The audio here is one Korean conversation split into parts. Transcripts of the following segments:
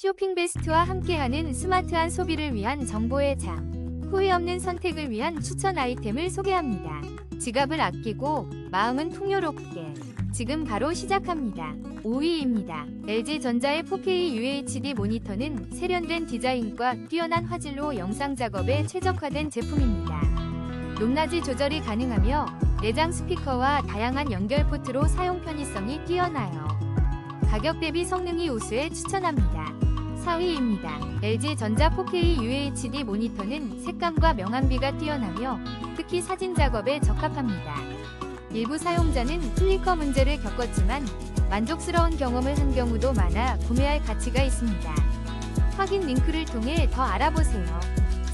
쇼핑 베스트와 함께하는 스마트한 소비를 위한 정보의 장. 후회 없는 선택을 위한 추천 아이템을 소개합니다. 지갑을 아끼고 마음은 풍요롭게. 지금 바로 시작합니다. 5위입니다. LG전자의 4K UHD 모니터는 세련된 디자인과 뛰어난 화질로 영상 작업에 최적화된 제품입니다. 높낮이 조절이 가능하며 내장 스피커와 다양한 연결 포트로 사용 편의성이 뛰어나요. 가격 대비 성능이 우수해 추천합니다. 4위입니다. LG전자 4K UHD 모니터는 색감과 명암비가 뛰어나며 특히 사진 작업에 적합합니다. 일부 사용자는 플리커 문제를 겪었지만 만족스러운 경험을 한 경우도 많아 구매할 가치가 있습니다. 확인 링크를 통해 더 알아보세요.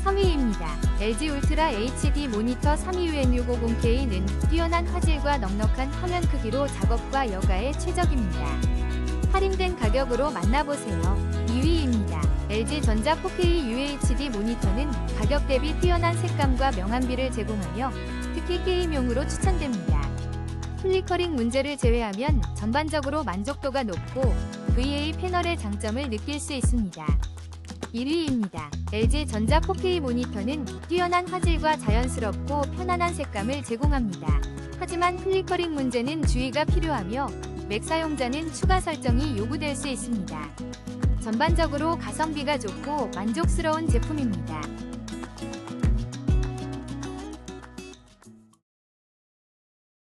3위입니다. LG 울트라 HD 모니터 32UM650K는 뛰어난 화질과 넉넉한 화면 크기로 작업과 여가에 최적입니다. 할인된 가격으로 만나보세요. 2위입니다. LG전자 4K UHD 모니터는 가격 대비 뛰어난 색감과 명암비를 제공하며 특히 게임용으로 추천됩니다. 플리커링 문제를 제외하면 전반적으로 만족도가 높고 VA 패널의 장점을 느낄 수 있습니다. 1위입니다. LG전자 4K 모니터는 뛰어난 화질과 자연스럽고 편안한 색감을 제공합니다. 하지만 플리커링 문제는 주의가 필요하며 맥 사용자는 추가 설정이 요구될 수 있습니다. 전반적으로 가성비가 좋고 만족스러운 제품입니다.